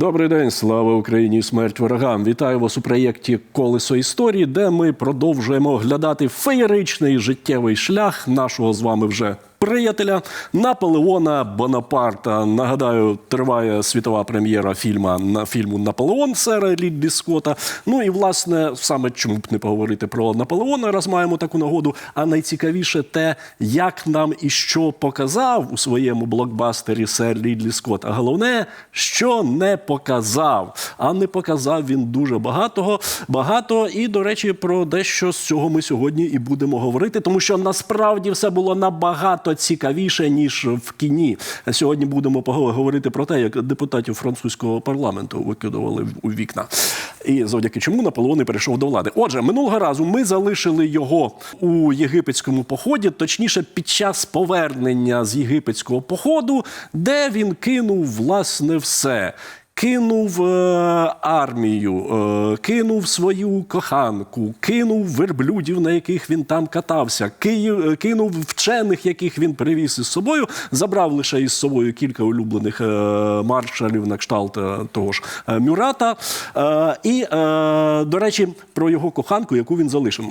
Добрий день, слава Україні, смерть ворогам. Вітаю вас у проєкті Колесо історії, де ми продовжуємо оглядати феєричний життєвий шлях нашого з вами вже приятеля Наполеона Бонапарта. Нагадаю, триває світова прем'єра фільма на фільму Наполеон сера Лідлі Скотта. Ну і власне саме чому б не поговорити про Наполеона, раз маємо таку нагоду. А найцікавіше те, як нам і що показав у своєму блокбастері сер Лідлі Скотт. А головне, що не показав. А не показав він дуже багатого, багато. І, до речі, про дещо з цього ми сьогодні і будемо говорити, тому що насправді все було набагато цікавіше, ніж в кіні. Сьогодні будемо говорити про те, як депутатів французького парламенту викидували у вікна. І завдяки чому Наполеон і перейшов до влади. Отже, минулого разу ми залишили його у єгипетському поході, точніше, під час повернення з єгипетського походу, де він кинув власне все. Кинув е, армію, е, кинув свою коханку, кинув верблюдів, на яких він там катався, е, кинув вчених, яких він привіз із собою, забрав лише із собою кілька улюблених маршалів на кшталт того ж Мюрата. І, до речі, про його коханку, яку він залишив.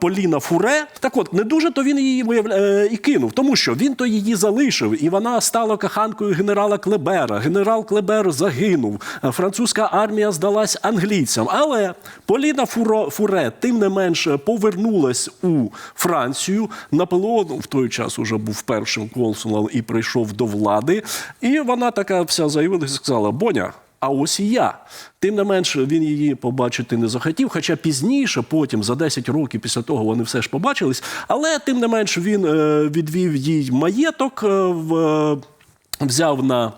Поліна Фуре. Так от, не дуже то він її виявля... е, і кинув, тому що він то її залишив, і вона стала коханкою генерала Клебера. Генерал Клебер загинув. Е, Французька армія здалась англійцям. Але Поліна. Фуре, тим не менш, повернулась у Францію. Наполеон в той час уже був першим консулом і прийшов до влади. І вона така вся заявилася і сказала: Боня. А ось і я. Тим не менш, він її побачити не захотів. Хоча пізніше, потім, за 10 років після того, вони все ж побачились. Але тим не менш він е, відвів їй маєток, е, е, взяв на.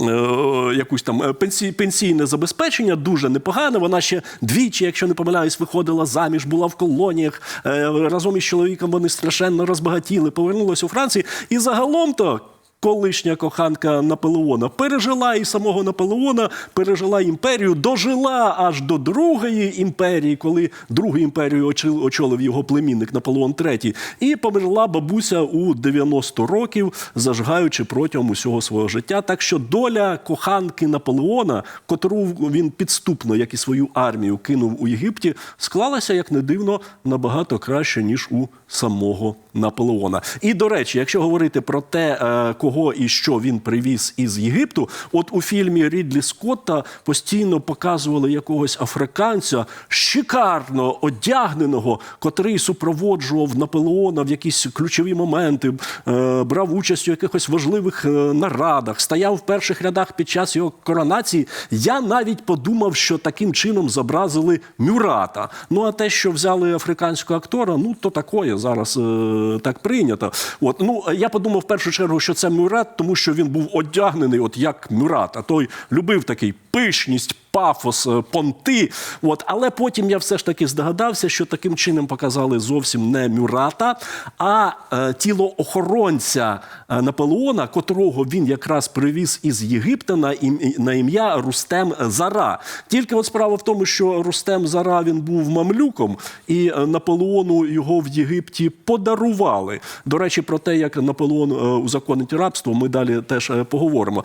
Е, Якусь там е, пенсійне забезпечення дуже непогане. Вона ще двічі, якщо не помиляюсь, виходила заміж, була в колоніях. Е, Разом із чоловіком вони страшенно розбагатіли, повернулася у Франції. І загалом то колишня коханка Наполеона пережила і самого Наполеона, пережила імперію, дожила аж до другої імперії, коли другу імперію очолив його племінник Наполеон III, і померла бабуся у 90 років, зажигаючи протягом усього свого життя. Так що доля коханки Наполеона, котру він підступно, як і свою армію, кинув у Єгипті, склалася, як не дивно, набагато краще, ніж у самого Наполеона. І до речі, якщо говорити про те, е, кого і що він привіз із Єгипту, от у фільмі Рідлі Скотта постійно показували якогось африканця шикарно одягненого, котрий супроводжував Наполеона в якісь ключові моменти, е, брав участь у якихось важливих е, нарадах, стояв в перших рядах під час його коронації. Я навіть подумав, що таким чином зобразили Мюрата. Ну а те, що взяли африканського актора, ну то такое зараз е, так прийнято. От ну я подумав в першу чергу, що це Мюрат, тому що він був одягнений, от як Мюрат. А той любив такий пишність. Пафос, е, понти, от але потім я все ж таки здогадався, що таким чином показали зовсім не Мюрата, а е, тіло охоронця е, Наполеона, котрого він якраз привіз із Єгипта на, ім, на ім'я Рустем Зара. Тільки от справа в тому, що Рустем Зара він був мамлюком, і е, Наполеону його в Єгипті подарували. До речі, про те, як Наполеон узаконить рабство, ми далі теж поговоримо.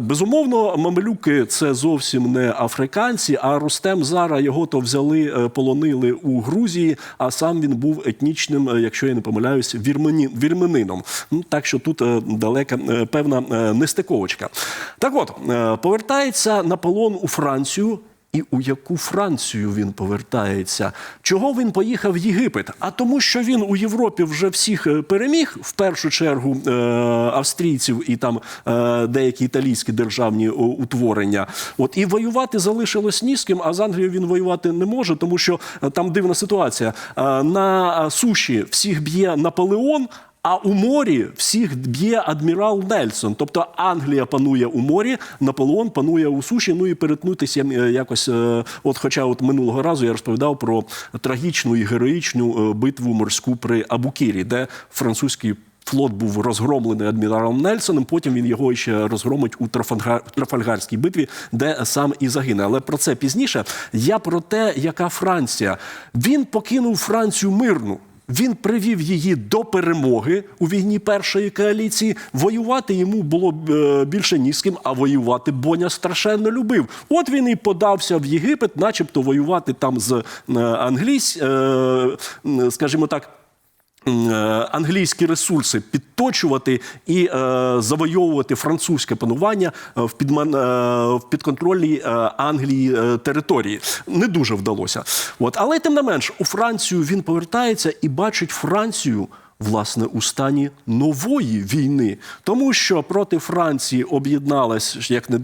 Безумовно, мамлюки це зовсім не африканці, а Рустем Зара його то взяли, е, полонили у Грузії, а сам він був етнічним, е, якщо я не помиляюсь, вірмені, вірменином. Ну, так що тут е, далека певна нестиковочка. Так от, повертається повертається Наполеон у Францію. І у яку Францію він повертається? Чого він поїхав в Єгипет? А тому, що він у Європі вже всіх е, переміг, в першу чергу е, австрійців і там е, деякі італійські державні утворення. От і воювати залишилось ні з ким, а з Англією він воювати не може, тому що там дивна ситуація. На суші всіх б'є Наполеон. А у морі всіх б'є адмірал Нельсон. Тобто Англія панує у морі, Наполеон панує у суші. Ну і перетнутися е, якось. е, От, хоча от минулого разу я розповідав про трагічну і героїчну е, битву морську при Абукірі, де французький. Флот був розгромлений адміралом Нельсоном. Потім він його ще розгромить у Трафальгар... Трафальгарській битві, де сам і загине. Але про це пізніше. Я про те, яка Франція. Він покинув Францію мирну. Він привів її до перемоги у війні першої коаліції. Воювати йому було е, більше ні з ким, а воювати Боня страшенно любив. От він і подався в Єгипет, начебто воювати там з е, англійсь, е, скажімо так. Е, Англійські ресурси підточувати і е, завойовувати французьке панування е, в, підман, в підконтрольній Англії території. Не дуже вдалося. От. Але тим не менш, у Францію він повертається і бачить Францію. Власне, у стані нової війни, тому що проти Франції об'єдналась, як не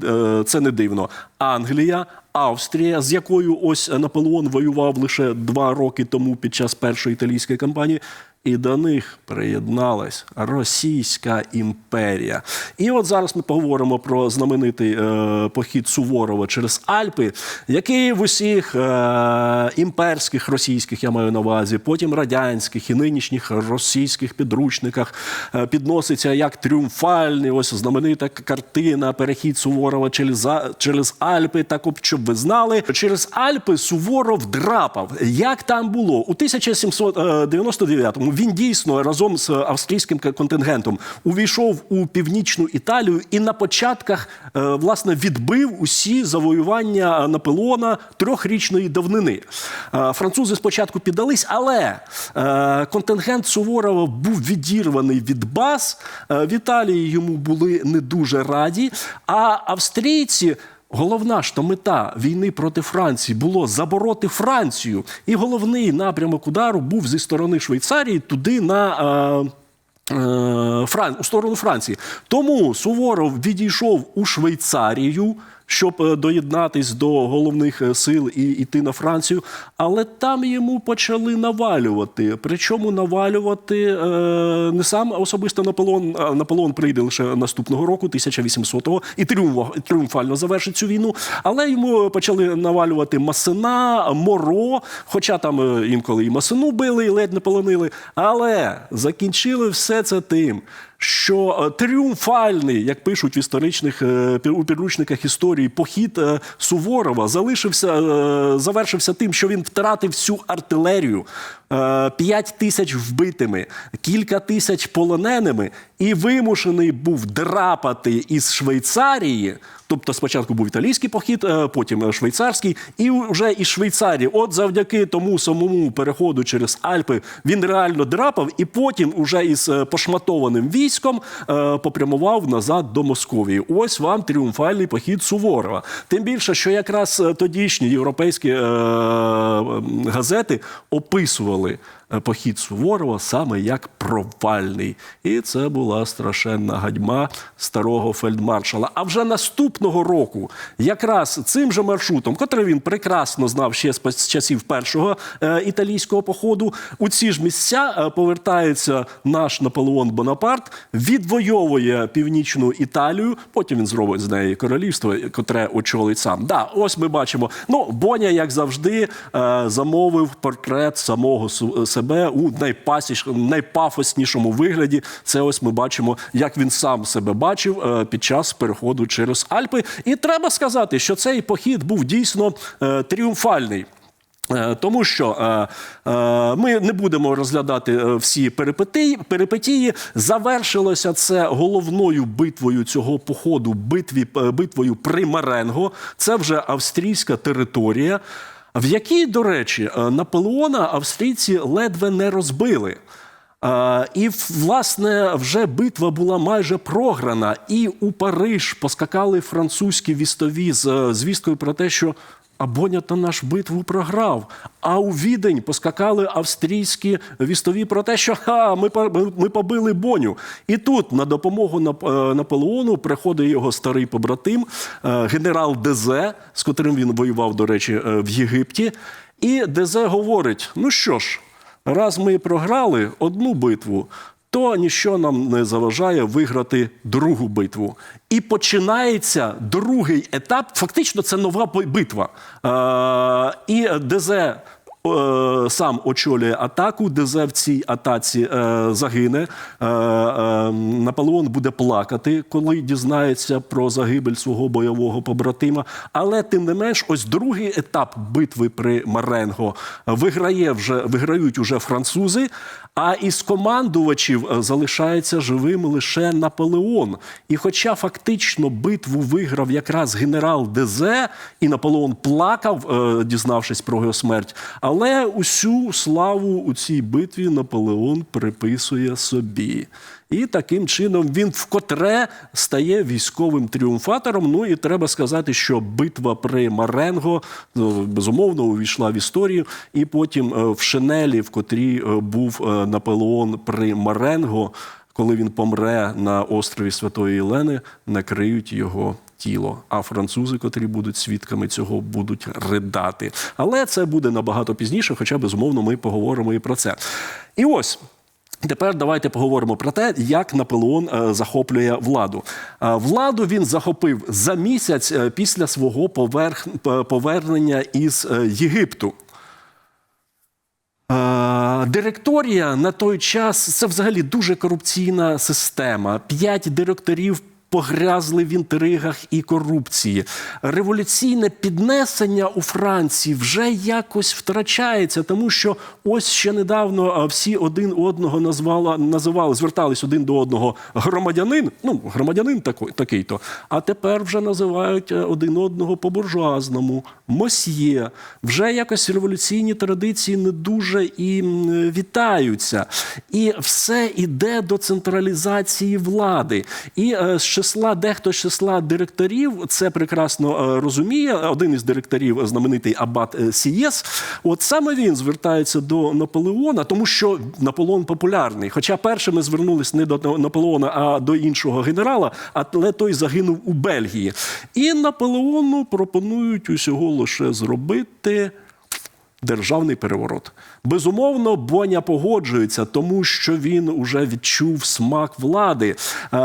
це не дивно, Англія, Австрія, з якою ось Наполеон воював лише два роки тому під час першої італійської кампанії. І до них приєдналась Російська імперія. І от зараз ми поговоримо про знаменитий е, похід Суворова через Альпи, який в усіх е, імперських російських, я маю на увазі, потім радянських і нинішніх російських підручниках е, підноситься як тріумфальний. Ось знаменита картина Перехід Суворова через, через Альпи. Так, от, щоб ви знали, через Альпи Суворов драпав. Як там було у 1799-му він дійсно разом з австрійським контингентом увійшов у північну Італію і на початках е, власне відбив усі завоювання Наполеона трьохрічної давнини. Е, Французи спочатку піддались, але е, контингент Суворова був відірваний від баз. В Італії йому були не дуже раді. А австрійці. Головна ж то мета війни проти Франції було забороти Францію. І головний напрямок удару був зі сторони Швейцарії туди на. Е, е, у сторону Франції. Тому Суворов відійшов у Швейцарію, щоб е, доєднатись до головних е, сил і йти на Францію. Але там йому почали навалювати. Причому навалювати е, не сам особисто Наполеон. Наполеон прийде лише наступного року, 1800-го, і тріумф- тріумфально завершить цю війну. Але йому почали навалювати Масина, Моро, хоча там інколи і Масину били, і ледь не полонили. Але закінчили все це тим. Що е, тріумфальний, як пишуть в історичних е, у підручниках історії, похід е, Суворова залишився, завершився тим, що він втратив всю артилерію, 5 тисяч вбитими, кілька тисяч полоненими, і вимушений був драпати із Швейцарії. Тобто спочатку був італійський похід, е, потім швейцарський, і вже із Швейцарії, от завдяки тому самому переходу через Альпи, він реально драпав, і потім уже із е, пошматованим військом е, попрямував назад до Московії. Ось вам тріумфальний похід Суворова. Тим більше, що якраз е, тодішні європейські е, газети описували. Е, Похід Суворова саме як провальний, і це була страшенна гадьма старого фельдмаршала. А вже наступного року, якраз цим же маршрутом, котрий він прекрасно знав ще з часів першого е, італійського походу, у ці ж місця е, повертається наш Наполеон Бонапарт, відвоює північну Італію. Потім він зробить з неї королівство, котре очолить сам. Да, ось ми бачимо. Ну, Боня, як завжди, е, замовив портрет самого себе у найпафоснішому вигляді. Це ось ми бачимо, як він сам себе бачив е, під час переходу через Альпи. І треба сказати, що цей похід був дійсно е, тріумфальний. Е, Тому що ми не будемо розглядати всі перипетії. Завершилося це головною битвою цього походу, битві, битвою при Маренго. Це вже австрійська територія, в якій, до речі, е, Наполеона австрійці ледве не розбили. Е, І власне вже битва була майже програна, і у Париж поскакали французькі вістові з е, звісткою про те, що а Боня та наш битву програв. А у відень поскакали австрійські вістові про те, що ха, ми, ми, ми побили Боню. І тут на допомогу е, Наполеону приходить його старий побратим, е, генерал Дезе, з котрим він воював, до речі, е, в Єгипті. І Дезе говорить: ну що ж, раз ми програли одну битву, то ніщо нам не заважає виграти другу битву. І починається другий етап. Фактично, це нова битва. Е, і е, сам очолює атаку, ДЗ в цій атаці е, загине. Е, е, Наполеон буде плакати, коли дізнається про загибель свого бойового побратима. Але тим не менш, ось другий етап битви при Маренго виграє вже виграють уже французи. А із командувачів е, залишається живим лише Наполеон. І хоча фактично битву виграв якраз генерал ДЗ, і Наполеон плакав, е, дізнавшись про його смерть, але усю славу у цій битві Наполеон приписує собі. І таким чином він вкотре стає військовим тріумфатором. Ну і треба сказати, що битва при Маренго ну, безумовно увійшла в історію. І потім е, в Шинелі, в котрій е, був е, Наполеон при Маренго, коли він помре на острові Святої Єлени, накриють його. Тіло, а французи, котрі будуть свідками цього, будуть ридати. Але це буде набагато пізніше, хоча безумовно ми поговоримо і про це. І ось Тепер давайте поговоримо про те, як Наполеон е, захоплює владу. Е, Владу він захопив за місяць е, після свого повернення із Єгипту. Директорія на той час це взагалі дуже корупційна система. П'ять директорів погрязли в інтригах і корупції. Революційне піднесення у Франції вже якось втрачається, тому що ось ще недавно всі один одного назвали, називали, звертались один до одного громадянин. Ну, громадянин такий, такий-то. А тепер вже називають е, один одного по буржуазному, мосьє. Вже якось революційні традиції не дуже і вітаються. І все іде до централізації влади. І е, з числа дехто з числа директорів це прекрасно е, розуміє. Один із директорів, знаменитий Абат е, Сієс, от саме він звертається до Наполеона, тому що Наполеон популярний. Хоча першими звернулись не до Наполеона, а до іншого генерала, але той загинув у Бельгії. І Наполеону пропонують усього лише зробити державний переворот. Безумовно, Боня погоджується, тому що він уже відчув смак влади. Е,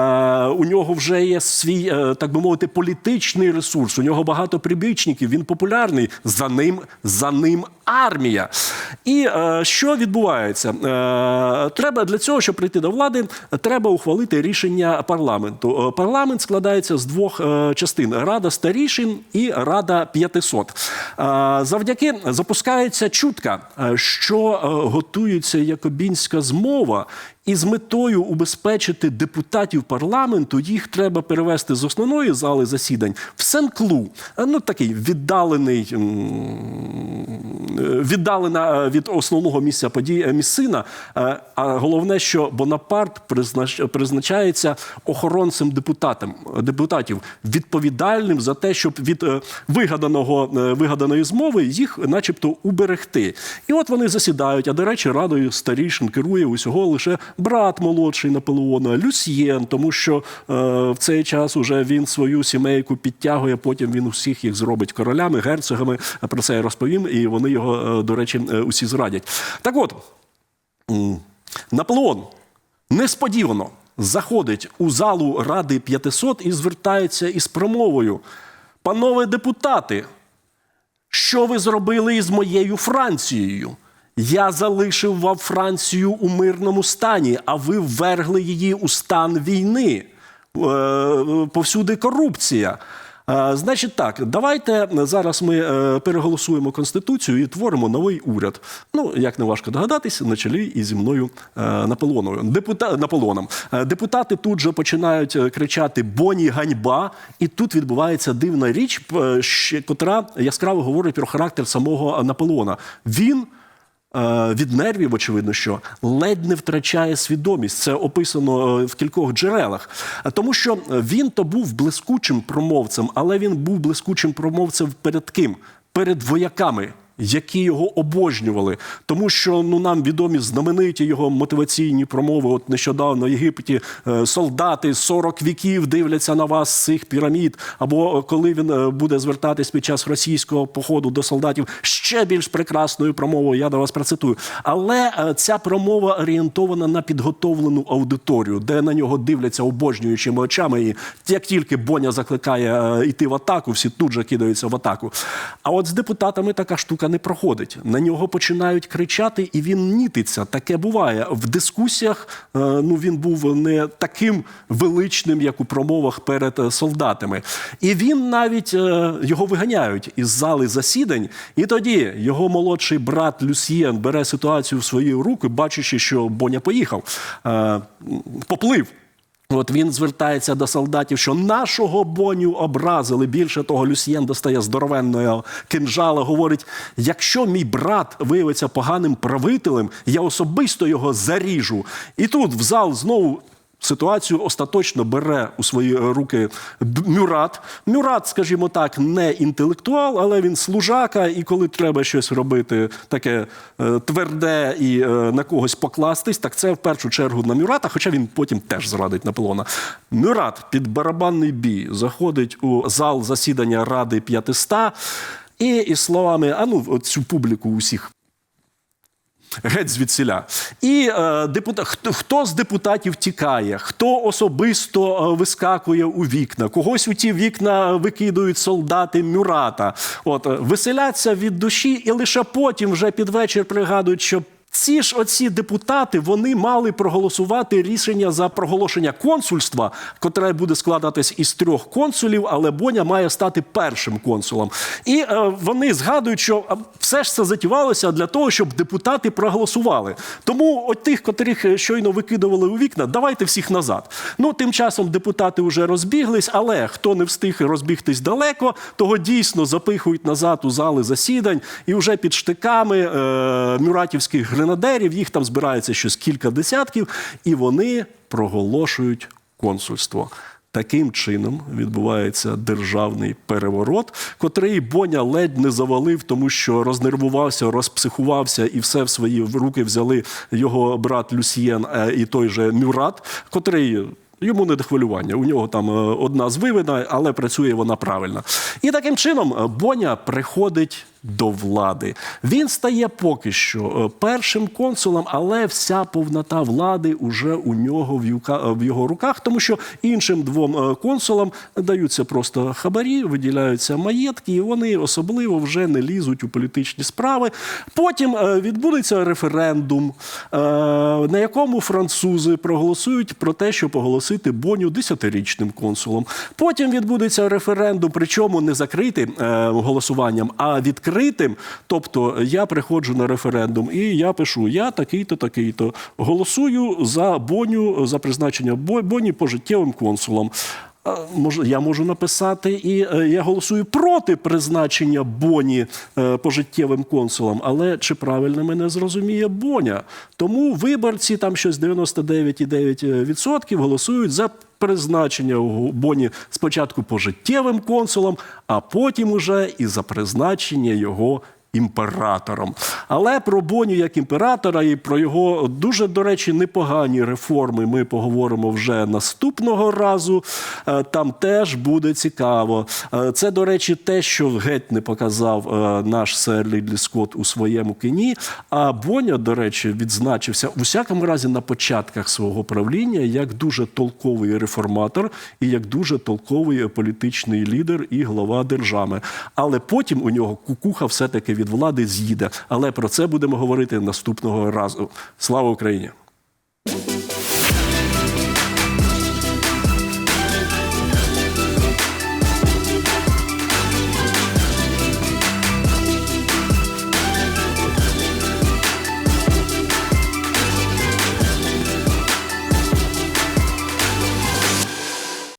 у нього вже є свій, е, так би мовити, політичний ресурс. У нього багато прибічників. Він популярний. За ним, за ним армія. І е, що відбувається? Е, треба для цього, щоб прийти до влади, треба ухвалити рішення парламенту. Е, Парламент складається з двох е, частин: Рада старішин і Рада 500. Е, Завдяки запускається чутка, е, що е, готується Якобінська змова. І з метою убезпечити депутатів парламенту їх треба перевести з основної зали засідань в Сен-Клу. Е, Ну такий віддалений, е, віддалена е, від основного місця подій е, місцина. А головне, що Бонапарт признач- призначається охоронцем депутатам, депутатів, відповідальним за те, щоб від вигаданого вигаданої змови їх, начебто, уберегти. І от вони засідають. А до речі, радою старішин керує усього лише брат молодший Наполеона Люсьєн, тому що е, в цей час уже він свою сімейку підтягує. Потім він усіх їх зробить королями, герцогами. Про це я розповім, і вони його, е, до речі, е, усі зрадять. Так от. Наполеон несподівано заходить у залу Ради 500 і звертається із промовою: Панове депутати, що ви зробили із моєю Францією? Я залишив вам Францію у мирному стані, а ви ввергли її у стан війни. Е, Повсюди корупція. Е, Значить, так, давайте зараз ми е, переголосуємо конституцію і творимо новий уряд. Ну, як не важко догадатись, на чолі і зі мною Наполеоновою. Депута... Наполеоном. Е, Депутати тут же починають кричати Боні ганьба, і тут відбувається дивна річ, котра яскраво говорить про характер самого Наполеона. Він. Е, від нервів, очевидно, що ледь не втрачає свідомість. Це описано е, в кількох джерелах. Е, Тому що він то був блискучим промовцем, але він був блискучим промовцем перед ким? Перед вояками. Які його обожнювали, тому що ну нам відомі знамениті його мотиваційні промови. От нещодавно в Єгипті е, солдати 40 віків дивляться на вас з цих пірамід. Або е, коли він е, буде звертатись під час російського походу до солдатів ще більш прекрасною промовою. Я до вас процитую. Але ця промова орієнтована на підготовлену аудиторію, де на нього дивляться обожнюючими очами. І як тільки Боня закликає йти в атаку, всі тут же кидаються в атаку. А от з депутатами така штука не проходить. На нього починають кричати, і він нітиться. Таке буває. В дискусіях е, ну, він був не таким величним, як у промовах перед е, солдатами. І він навіть е, його виганяють із зали засідань. І тоді його молодший брат Люсьєн бере ситуацію в свої руки, бачачи, що Боня поїхав, поплив. От він звертається до солдатів, що нашого боню образили. Більше того, Люсьєн достає здоровенного кинжала. Говорить: якщо мій брат виявиться поганим правителем, я особисто його заріжу. І тут в зал знову. Ситуацію остаточно бере у свої руки Мюрат. Мюрат, скажімо так, не інтелектуал, але він служака, і коли треба щось робити таке е, тверде і е, на когось покластись, так це в першу чергу на Мюрата, хоча він потім теж зрадить Наполеона. Мюрат під барабанний бій заходить у зал засідання Ради 500 і із словами: а ну, цю публіку усіх Геть звідсіля. І е, депутат, хто, хто з депутатів тікає, хто особисто е, вискакує у вікна, когось у ті вікна викидують солдати Мюрата. От, е, веселяться від душі, і лише потім, вже під вечір, пригадують, що. Ці ж оці депутати вони мали проголосувати рішення за проголошення консульства, котре буде складатись із трьох консулів, але Боня має стати першим консулом. І е, вони згадують, що е, все ж це затівалося для того, щоб депутати проголосували. Тому от тих, котрих е, щойно викидували у вікна, давайте всіх назад. Ну тим часом депутати вже розбіглись, але хто не встиг розбігтись далеко, того дійсно запихують назад у зали засідань, і вже під штиками е, мюратівських гренадерів їх там збирається щось кілька десятків, і вони проголошують консульство. Таким чином відбувається державний переворот, котрий Боня ледь не завалив, тому що рознервувався, розпсихувався, і все в свої руки взяли його брат Люсьєн е, і той же Мюрат, котрий. Йому не до хвилювання. У нього там е, одна звивина, але працює вона правильно. І таким чином е, Боня приходить до влади. Він стає поки що е, першим консулом, але вся повнота влади уже у нього в, його руках, тому що іншим двом е, консулам даються просто хабарі, виділяються маєтки, і вони особливо вже не лізуть у політичні справи. Потім е, відбудеться референдум, е, на якому французи проголосують про те, щоб оголосити Боню десятирічним консулом. Потім відбудеться референдум, причому не закритим е, голосуванням, а відкритим. Тобто я приходжу на референдум і я пишу: я такий-то, такий-то. Голосую за Боню, за призначення Бо- Боні пожиттєвим консулом. Я можу написати, і е, я голосую проти призначення Боні е, пожиттєвим консулом. Але чи правильно мене зрозуміє Боня? Тому виборці, там щось 99,9% голосують за призначення Боні спочатку пожиттєвим консулом, а потім уже і за призначення його імператором. Але про Боню як імператора і про його дуже, до речі, непогані реформи ми поговоримо вже наступного разу. Е, Там теж буде цікаво. Е, Це, до речі, те, що геть не показав е, наш сер Лідлі Скотт у своєму кіні. А Боня, до речі, відзначився у всякому разі на початках свого правління як дуже толковий реформатор і як дуже толковий політичний лідер і глава держави. Але потім у нього кукуха все-таки від влади з'їде. Але про це будемо говорити наступного разу. Слава Україні!